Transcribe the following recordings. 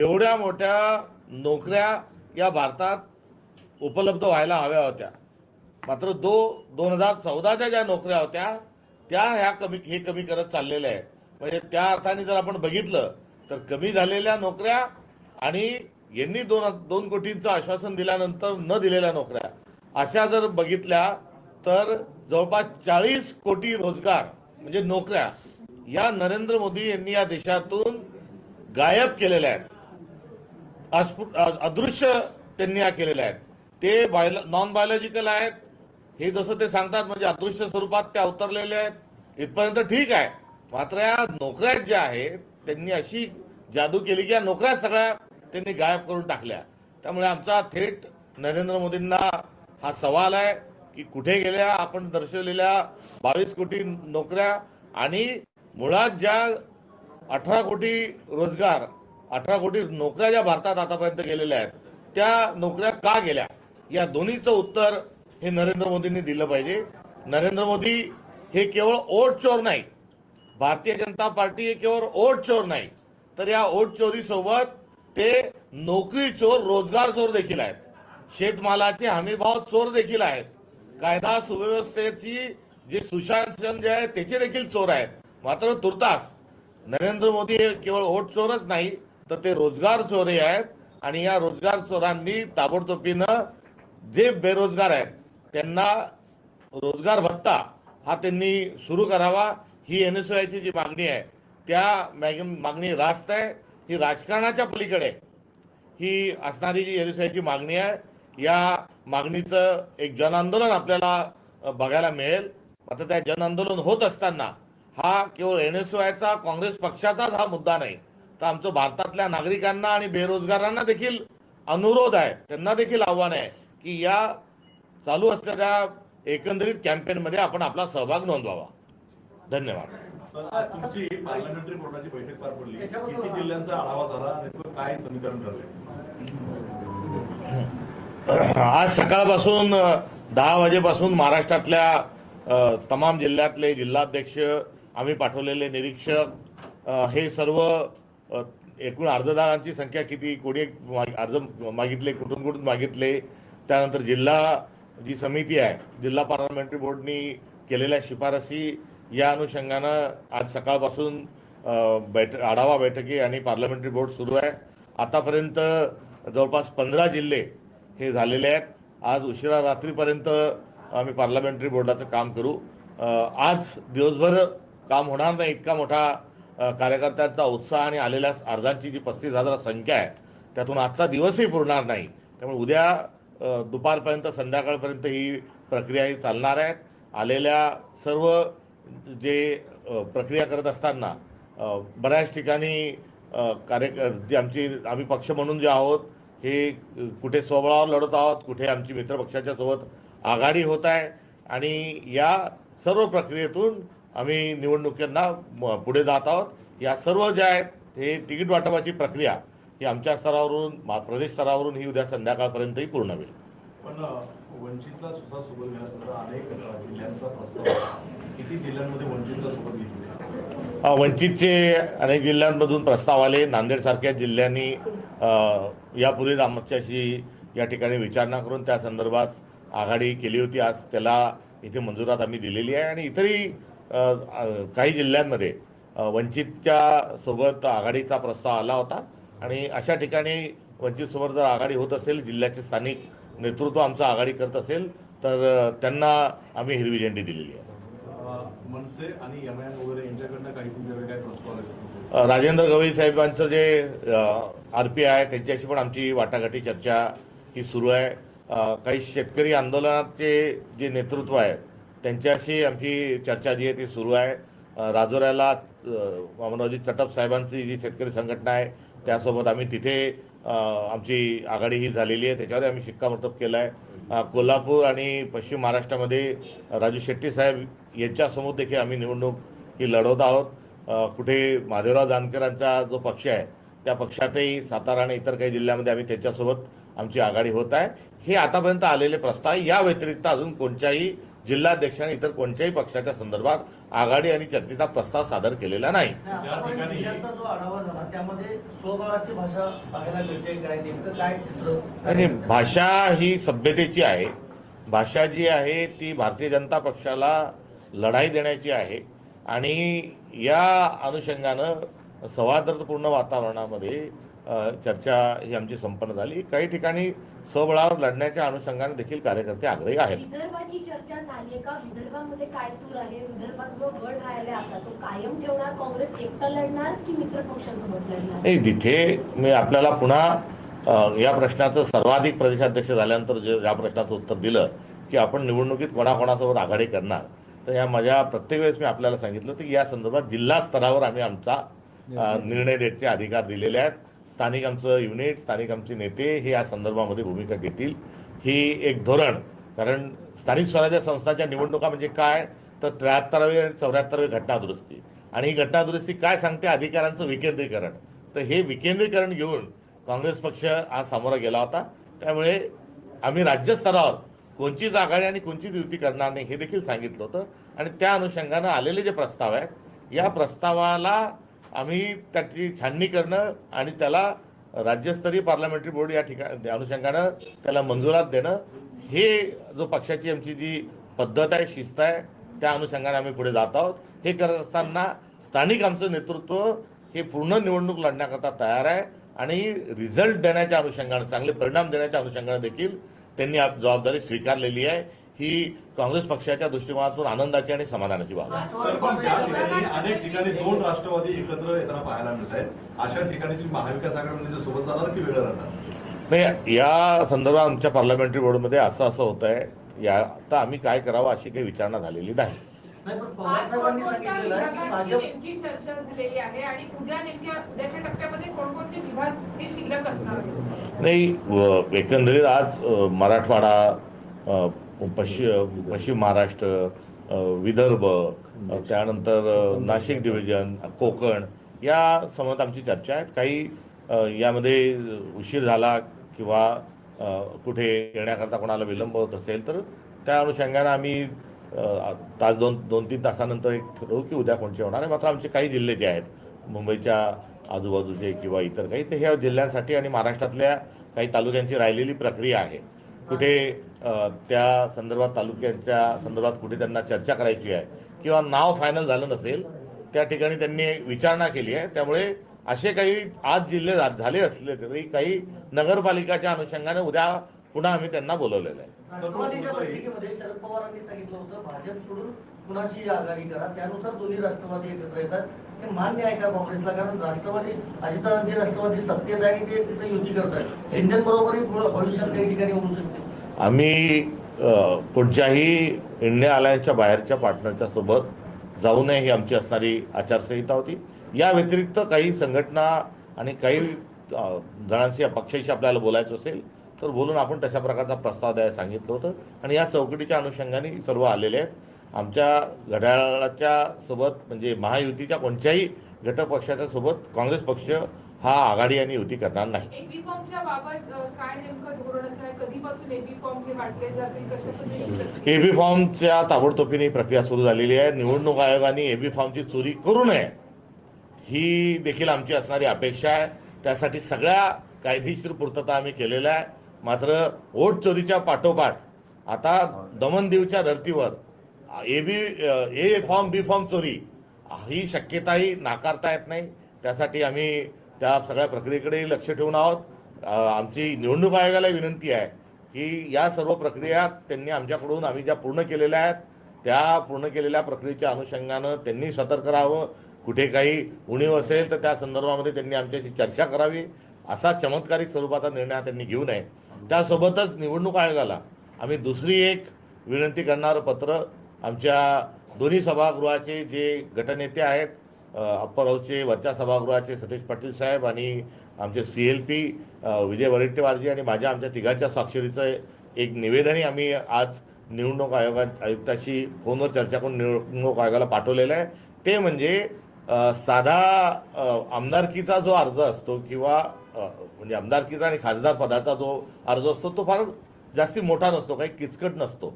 एवढ्या मोठ्या नोकऱ्या या भारतात उपलब्ध व्हायला हव्या होत्या. मात्र दो दोन हजार चौदाच्या ज्या नोकऱ्या होत्या त्या ह्या कमी हे कमी करत चाललेल्या आहेत. म्हणजे त्या अर्थाने जर आपण बघितलं तर कमी झालेल्या नोकऱ्या आणि यांनी दोन दोन कोटींचं आश्वासन दिल्यानंतर न दिलेल्या नोकऱ्या अशा जर बघितल्या तर जवळपास चाळीस कोटी रोजगार म्हणजे नोकऱ्या या नरेंद्र मोदी यांनी या देशातून गायब केलेल्या आहेत. अस्फुट अदृश्य त्यांनी या केलेल्या आहेत ते बायो नॉन बायोलॉजिकल आहेत. हे जसं ते सांगतात म्हणजे अदृश्य स्वरूपात त्या अवतरलेले आहेत. इथपर्यंत ठीक आहे. मात्र या नोकऱ्या ज्या आहेत त्यांनी अशी जादू केली की या नोकऱ्या सगळ्या त्यांनी गायब करून टाकल्या. त्यामुळे आमचा थेट नरेंद्र मोदींना हा सवाल आहे की कुठे गेल्या? आपण दर्शवलेल्या बावीस कोटी नोकऱ्या आणि मुळात ज्या अठरा कोटी रोजगार अठरा कोटी नोकऱ्या ज्या भारतात आतापर्यंत गेलेल्या आहेत त्या नोकऱ्या का गेल्या? या दोन्हीचं उत्तर हे नरेंद्र मोदींनी दिलं पाहिजे. नरेंद्र मोदी हे केवळ ओट चोर नाही. भारतीय जनता पार्टी हे केवळ ओट चोर नाही. तर या ओट चोरीसोबत ते नोकरी चोर रोजगार चोर देखील आहेत. शेतमालाचे हमीभाव चोर देखील आहेत. कायदा सुव्यवस्थेची जे सुशासन जे आहे त्याचे देखील चोर आहेत. मात्र तुर्तास नरेंद्र मोदी हे केवळ ओट चोरच नाही तर ते रोजगार चोरी आहेत आणि या रोजगार चोरांनी ताबडतोबीनं जे बेरोजगार आहेत त्यांना रोजगार भत्ता हा त्यांनी सुरू करावा. ही एन एस ची जी मागणी आहे त्या मॅग- मागणी रास्त आहे. ही राजकारणाच्या पलीकडे ही असणारी जी एन एस ची मागणी आहे या मागणीचं एक जनआंदोलन आपल्याला बघायला मिळेल. आता त्या जनआंदोलन होत असताना हा केवळ एन एस चा काँग्रेस पक्षाचाच हा मुद्दा नाही. तर आमचं भारतातल्या नागरिकांना आणि बेरोजगारांना देखील अनुरोध आहे त्यांना देखील आव्हान आहे की या चालू असलेल्या एकंदरीत कॅम्पेनमध्ये आपण आपला सहभाग नोंदवावा. धन्यवाद. तुमची पार्लमेंटरी बोर्डाची बैठक पार पडली. किती जिल्ह्यांचा आढावा झाला काय समीकरण ठरले आज सकाळपासून दहा वाजेपासून महाराष्ट्रातल्या तमाम जिल्ह्यातले जिल्हाध्यक्ष आम्ही पाठवलेले निरीक्षक हे सर्व एकूण अर्जदारांची संख्या किती? कोणी अर्ज मागितले कुठून कुठून मागितले? त्यानंतर जिल्हा जी समिती आहे जिल्हा पार्लमेंटरी बोर्डनी केलेल्या शिफारसी या अनुषंगानं आज सकाळपासून बैठ आढावा बैठकी आणि पार्लमेंटरी बोर्ड सुरू आहे. आतापर्यंत जवळपास पंधरा जिल्हे हे झालेले आहेत. आज उशिरा रात्रीपर्यंत आम्ही पार्लमेंटरी बोर्डाचं काम करू. आज दिवसभर काम होणार नाही इतका मोठा कार्यकर्त्यांचा उत्साह आणि आलेल्या अर्जांची जी पस्तीस हजार संख्या आहे त्यातून आजचा दिवसही पुरणार नाही. त्यामुळे उद्या दुपारपर्यंत संध्याकाळपर्यंत ही प्रक्रिया ही चालणार आहे. आलेल्या सर्व जे प्रक्रिया करत असताना बऱ्याच ठिकाणी अ, कार्य जे आमची आम्ही पक्ष म्हणून जे आहोत हे कुठे स्वबळावर लढत आहोत कुठे आमची मित्रपक्षाच्या सोबत आघाडी होत आहे आणि या सर्व प्रक्रियेतून आम्ही निवडणुकींना पुढे जात आहोत. या सर्व ज्या आहेत हे तिकीट वाटपाची प्रक्रिया ही आमच्या स्तरावरून प्रदेश स्तरावरून ही उद्या संध्याकाळपर्यंतही पूर्ण होईल. पण वंचितला सुद्धा सोबत घेण्यासाठी अनेक जिल्ह्यांचा प्रस्ताव. किती जिल्ह्यांमध्ये वंचितला सोबत घेतली? वंचितचे अनेक जिल्ह्यांमधून प्रस्ताव आले. नांदेडसारख्या जिल्ह्यांनी यापूर्वीच आमच्याशी या ठिकाणी विचारणा करून त्या संदर्भात आघाडी केली होती. आज त्याला इथे मंजुरात आम्ही दिलेली आहे. आणि इतरही काही जिल्ह्यांमध्ये वंचितच्या सोबत आघाडीचा प्रस्ताव आला होता. आणि अशा ठिकाणी वंचितसोबत जर आघाडी होत असेल जिल्ह्याचे स्थानिक नेतृत्व आमचं आघाडी करत असेल तर त्यांना आम्ही हिरवी झेंडी दिलेली आहे. राजेंद्र गवई साहेबांचं जे आर पी आहे त्यांच्याशी पण आमची वाटाघाटी चर्चा ही सुरू आहे. काही शेतकरी आंदोलनाचे जे नेतृत्व आहे त्यांच्याशी आमची चर्चा जी आहे ती सुरू आहे. राजोऱ्याला अ, चटप साहेबांची जी शेतकरी संघटना आहे त्यासोबत आम्ही तिथे आमची आघाडी ही झालेली आहे. त्याच्यावर आम्ही शिक्कामोर्तब केलं आहे कोल्हापूर आणि पश्चिम महाराष्ट्रामध्ये राजू शेट्टी साहेब यांच्यासमोर देखील आम्ही निवडणूक ही लढवत आहोत. कुठे महादेवराव जानकरांचा जो पक्ष आहे त्या पक्षातही सातारा आणि इतर काही जिल्ह्यामध्ये आम्ही त्यांच्यासोबत आमची आघाडी होत आहे. हे आतापर्यंत आलेले प्रस्ताव या व्यतिरिक्त अजून कोणत्याही जिल्हाध्यक्ष आणि इतर कोणत्याही पक्षाच्या संदर्भात आघाडी आणि चर्चेचा प्रस्ताव सादर केलेला नाही. ज्या ज्या ठिकाणी- जिल्ह्यांचा जो आढावा झाला त्यामध्ये स्वबळाची भाषा पाहायला मिळते काय नेमकं? काय चित्र? आणि भाषा ही सभ्यतेची आहे. भाषा जी आहे ती भारतीय जनता पक्षाला लढाई देण्याची आहे. आणि या अनुषंगानं सौहार्दपूर्ण वातावरणामध्ये चर्चा ही आमची संपन्न झाली. काही ठिकाणी स्वबळावर लढण्याच्या अनुषंगाने देखील कार्यकर्ते आग्रही आहेत. विदर्भाची चर्चा झाली का? विदर्भामध्ये काय सूर आहे? विदर्भात जो गड आपला तो कायम ठेवणार? काँग्रेस एकटा लढणार की मित्र पक्षांसोबत लढणार? नाही तिथे मी आपल्याला पुन्हा अ, या प्रश्नाचं सर्वाधिक प्रदेशाध्यक्ष झाल्यानंतर जे या प्रश्नाचं उत्तर दिलं की आपण निवडणुकीत कोणाकोणासोबत आघाडी करणार? तर या माझ्या प्रत्येक वेळेस मी आपल्याला सांगितलं की या संदर्भात जिल्हा स्तरावर आम्ही आमचा अ, निर्णय द्यायचे अधिकार दिलेले आहेत. स्थानिक आमचं युनिट स्थानिक आमचे नेते हे या संदर्भामध्ये भूमिका घेतील. ही एक धोरण. कारण स्थानिक स्वराज्य संस्थांच्या निवडणुका म्हणजे काय? तर त्र्याहत्तरावी आणि चौऱ्याहत्तरावी घटनादुरुस्ती. आणि ही घटनादुरुस्ती काय सांगते? अधिकारांचं विकेंद्रीकरण. तर हे विकेंद्रीकरण घेऊन काँग्रेस पक्ष आज सामोरा गेला होता. त्यामुळे आम्ही राज्यस्तरावर कोणचीच आघाडी आणि कोणचीच युती करणार नाही हे देखील सांगितलं होतं. आणि त्या अनुषंगानं आलेले जे प्रस्ताव आहेत या प्रस्तावाला आम्ही त्याची छाननी करणं आणि त्याला राज्यस्तरीय पार्लमेंटरी बोर्ड या ठिकाणी अनुषंगानं त्याला मंजुरात देणं हे जो पक्षाची आमची जी पद्धत आहे शिस्त आहे त्या अनुषंगाने आम्ही पुढे जात आहोत. हे करत असताना स्थानिक आमचं नेतृत्व हे पूर्ण निवडणूक लढण्याकरता तयार आहे आणि रिझल्ट देण्याच्या अनुषंगानं चांगले परिणाम देण्याच्या अनुषंगानं देखील त्यांनी आप जबाबदारी स्वीकारलेली आहे. ही काँग्रेस पक्षाच्या दृष्टिकोनातून आनंदाची आणि समाधानाची बाब आहे. सर पण त्या ठिकाणी अनेक ठिकाणी दोन राष्ट्रवादी एकत्र येताना पाहायला मिळत आहेत. अशा ठिकाणी तुम्ही महाविकास आघाडीमध्ये सोबत जाणार की वेगळं राहणार? नाही या संदर्भात आमच्या पार्लमेंटरी बोर्डमध्ये असं असं होत आहे. या आता आम्ही काय करावं अशी काही विचारणा झालेली नाही. नाही पण आज पवारसाहेबांनी कोणकोणत्या सांगितलेलं आहे की विभागाची भाजप नेमकी चर्चा झालेली आहे आणि उद्या नेमक्या उद्याच्या टप्प्यामध्ये कोणकोणते विभाग हे शिल्लक असणार आहेत? नाही व- एकंदरीत आज मराठवाडा पश्चिम पश्चिम महाराष्ट्र विदर्भ त्यानंतर नाशिक डिव्हिजन कोकण या समोर आमची चर्चा आहेत. काही यामध्ये उशीर झाला किंवा कुठे येण्याकरता कोणाला विलंब होत असेल तर त्या अनुषंगानं आम्ही तास दोन दोन तीन तासानंतर एक ठरवू की उद्या कोणते होणार आहे. मात्र आमचे काही जिल्हे जे आहेत मुंबईच्या आजूबाजूचे किंवा इतर काही तर ह्या जिल्ह्यांसाठी आणि महाराष्ट्रातल्या काही तालुक्यांची राहिलेली प्रक्रिया आहे. कुठे त्या संदर्भात तालुक्यांच्या संदर्भात कुठे त्यांना चर्चा करायची आहे किंवा नाव फायनल झालं नसेल त्या ठिकाणी त्यांनी विचारणा केली आहे. त्यामुळे असे काही आज जिल्हे झाले असले तरी काही नगरपालिकाच्या अनुषंगाने उद्या पुन्हा आम्ही त्यांना बोलवलेलं आहे. राष्ट्रवादी एकत्र मान्य आहे का काँग्रेसला? कारण राष्ट्रवादी अजितदादांची राष्ट्रवादी सत्तेत आहे ते तिथे युती करतात शिंदेबरोबरही भविष्यात काही ठिकाणी होऊ शकते. आम्ही अ, कोणत्याही इंडिया अलायन्सच्या बाहेरच्या पार्टनरच्या सोबत जाऊ नये ही आमची असणारी आचारसंहिता होती. या व्यतिरिक्त काही संघटना आणि काही जणांशी पक्षाशी आपल्याला बोलायचं असेल तर बोलून आपण तशा प्रकारचा प्रस्ताव द्यायला सांगितलं होतं. आणि या चौकटीच्या अनुषंगाने सर्व आलेले आहेत. आमच्या घड्याळाच्या सोबत म्हणजे महायुतीच्या कोणत्याही घटक पक्षाच्या सोबत काँग्रेस पक्ष हा आघाडी आणि युती करणार नाही. एबी फॉर्मच्या ताबडतोबीने ही प्रक्रिया सुरू झालेली आहे. निवडणूक आयोगाने एबी फॉर्मची चोरी करू नये ही देखील आमची असणारी अपेक्षा आहे. त्यासाठी सगळ्या कायदेशीर पूर्तता आम्ही केलेल्या आहे. मात्र वोट चोरीच्या पाठोपाठ आता दमनदीवच्या धर्तीवर A B A form B form चोरी ही शक्यताही नाकारता येत नाही. त्यासाठी आम्ही त्या सगळ्या प्रक्रियेकडे लक्ष ठेवून आहोत. आमची निवडणूक आयोगाला विनंती आहे की या सर्व प्रक्रिया त्यांनी आमच्याकडून आम्ही ज्या पूर्ण केलेल्या आहेत त्या पूर्ण केलेल्या प्रक्रियेच्या अनुषंगानं त्यांनी सतर्क राहावं. कुठे काही उणीव असेल तर त्या संदर्भामध्ये त्यांनी आमच्याशी चर्चा करावी. असा चमत्कारिक स्वरूपाचा निर्णय त्यांनी घेऊ नये. त्यासोबतच निवडणूक आयोगाला आम्ही दुसरी एक विनंती करणारं पत्र आमच्या दोन्ही सभागृहाचे जे गटनेते आहेत अ, अप्पर हाऊसचे वरच्या सभागृहाचे सतीश पाटील साहेब आणि आमचे सी एल पी विजय वडेट्टीवारजी आणि माझ्या आमच्या तिघांच्या स्वाक्षरीचं एक निवेदनही आम्ही आज निवडणूक आयोगा आयुक्ताशी फोनवर चर्चा करून निवडणूक आयोगाला पाठवलेलं आहे. ते म्हणजे साधा आमदारकीचा जो अर्ज असतो किंवा म्हणजे आमदारकीचा आणि खासदार पदाचा जो अर्ज असतो तो फार जास्ती मोठा नसतो काही किचकट नसतो.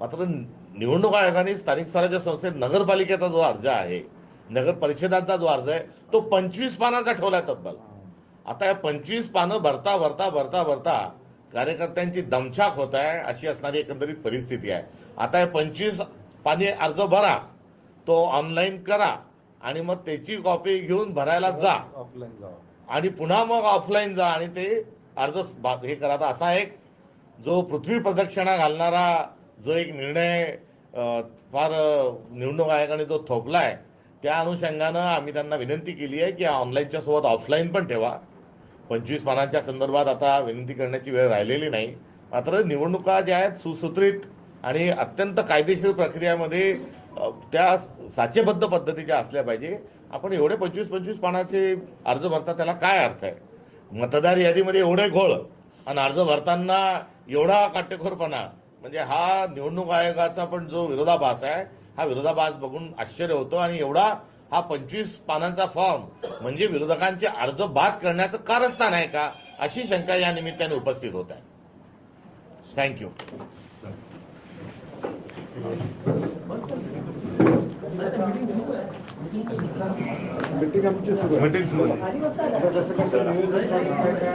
मात्र निवडणूक आयोगाने स्थानिक स्वराज्य संस्थेत नगरपालिकेचा जो अर्ज आहे नगर परिषदांचा जो अर्ज आहे तो पंचवीस पानांचा ठेवलाय तब्बल. आता या पंचवीस पानं भरता भरता भरता भरता कार्यकर्त्यांची दमछाक होत आहे अशी असणारी एकंदरीत परिस्थिती आहे. आता हे पंचवीस पाने अर्ज भरा तो ऑनलाईन करा आणि मग त्याची कॉपी घेऊन भरायला जा. ऑफलाईन जावा आणि पुन्हा मग ऑफलाईन जा आणि ते अर्ज हे करा. आता असा एक जो पृथ्वी प्रदक्षिणा घालणारा जो एक निर्णय फार निवडणूक आयोगाने जो थोपलाय त्या अनुषंगानं आम्ही त्यांना विनंती केली आहे की ऑनलाईनच्या सोबत ऑफलाईन पण ठेवा. पंचवीस पानांच्या संदर्भात आता विनंती करण्याची वेळ राहिलेली नाही. मात्र निवडणुका ज्या आहेत सुसूत्रित आणि अत्यंत कायदेशीर प्रक्रियामध्ये त्या साचेबद्ध पद्धतीच्या असल्या पाहिजे. आपण एवढे पंचवीस पंचवीस पानाचे अर्ज भरता त्याला काय अर्थ आहे? मतदार यादीमध्ये एवढे घोळ आणि अर्ज भरताना एवढा काटेकोरपणा म्हणजे हा निवडणूक आयोगाचा पण जो विरोधाभास आहे हा विरोधाभास बघून आश्चर्य होतं आणि एवढा हा पंचवीस पानांचा फॉर्म म्हणजे विरोधकांचे अर्ज बाद करण्याचं कारस्थान आहे का अशी शंका या निमित्ताने उपस्थित होत आहे. थँक्यू मीटिंग आमची सुरू आहे. मीटिंग सुरू कसं नियोजन चालू आहे का?